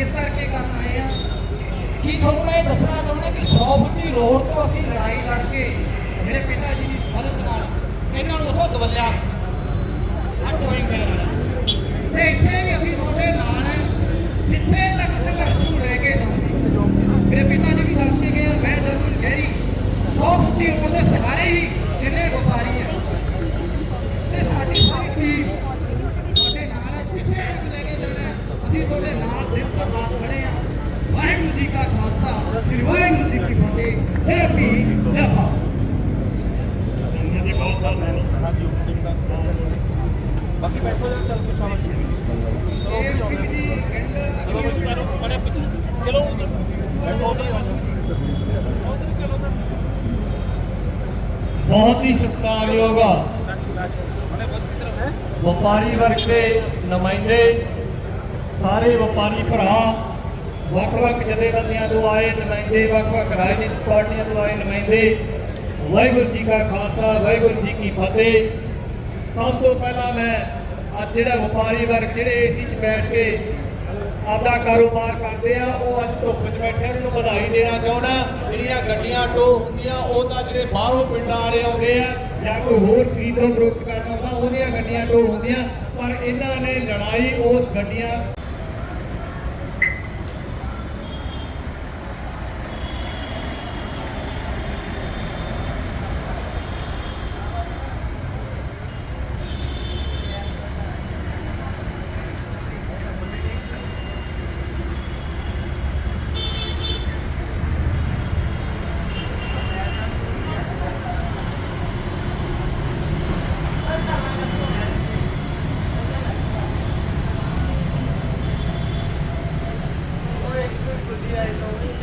ਇਸ ਕਰਕੇ ਕੰਮ ਆਏ ਆ। ਕੀ ਤੁਹਾਨੂੰ ਮੈਂ ਇਹ ਦੱਸਣਾ ਚਾਹੁੰਦਾ ਕਿ 100 ਫੁੱਟੀ ਰੋਡ ਤੋਂ ਅਸੀਂ ਲੜਾਈ ਲੜ ਕੇ ਮੇਰੇ ਪਿਤਾ ਜੀ ਸ੍ਰੀ ਵਾਹਿਗੁਰੂ ਜੀ ਕੀ ਫਤਿਹ। ਜੈ ਦੀ ਬਹੁਤ ਬਹੁਤ ਮਿਹਨਤ ਬਾਕੀ ਬੈਠੋ ਚੱਲ ਕੇ ਸਿੰਘ ਜੀ ਕਹਿੰਦਾ ਚਲੋ ਚਲੋ ਬਹੁਤ ਹੀ ਸਤਿਕਾਰਯੋਗ ਵਪਾਰੀ ਵਰਗ ਦੇ ਨੁਮਾਇੰਦੇ ਸਾਰੇ ਵਪਾਰੀ ਭਰਾ ਵੱਖ-ਵੱਖ ਜਥੇਬੰਦੀਆਂ ਤੋਂ ਆਏ ਨੁਮਾਇੰਦੇ, ਵੱਖ-ਵੱਖ ਰਾਜਨੀਤਿਕ ਪਾਰਟੀਆਂ ਤੋਂ ਆਏ ਨੁਮਾਇੰਦੇ। ਵਾਹਿਗੁਰੂ ਜੀ ਕਾ ਖਾਲਸਾ, ਵਾਹਿਗੁਰੂ ਜੀ ਕੀ ਫਤਿਹ। ਸਭ ਤੋਂ ਪਹਿਲਾਂ ਮੈਂ ਅੱਜ ਜਿਹੜਾ ਵਪਾਰੀ ਵਰਗ ਜਿਹੜੇ ਏਸੀ 'ਚ ਬੈਠ ਕੇ ਆਪਦਾ ਕਾਰੋਬਾਰ ਕਰਦੇ ਆ, ਉਹ ਅੱਜ ਧੁੱਪ 'ਚ ਬੈਠੇ ਉਹਨਾਂ ਨੂੰ ਵਧਾਈ ਦੇਣਾ ਚਾਹੁੰਦਾ। ਜਿਹੜੀਆਂ ਗੱਡੀਆਂ ਟੋ ਹੁੰਦੀਆਂ, ਉਹ ਤਾਂ ਜਿਹੜੇ ਬਾਹਰੋਂ ਪਿੰਡਾਂ ਵਾਲੇ ਆਉਂਦੇ ਆ, ਜਾਂ ਕੋਈ ਹੋਰ ਖਰੀਦੋ ਫਰੋਖਤ ਕਰਨਾ ਹੁੰਦਾ ਉਹਦੀਆਂ ਗੱਡੀਆਂ ਟੋ ਹੁੰਦੀਆਂ। ਪਰ ਇਹਨਾਂ ਨੇ ਲੜਾਈ ਉਸ ਗੱਡੀਆਂ Yeah, I know.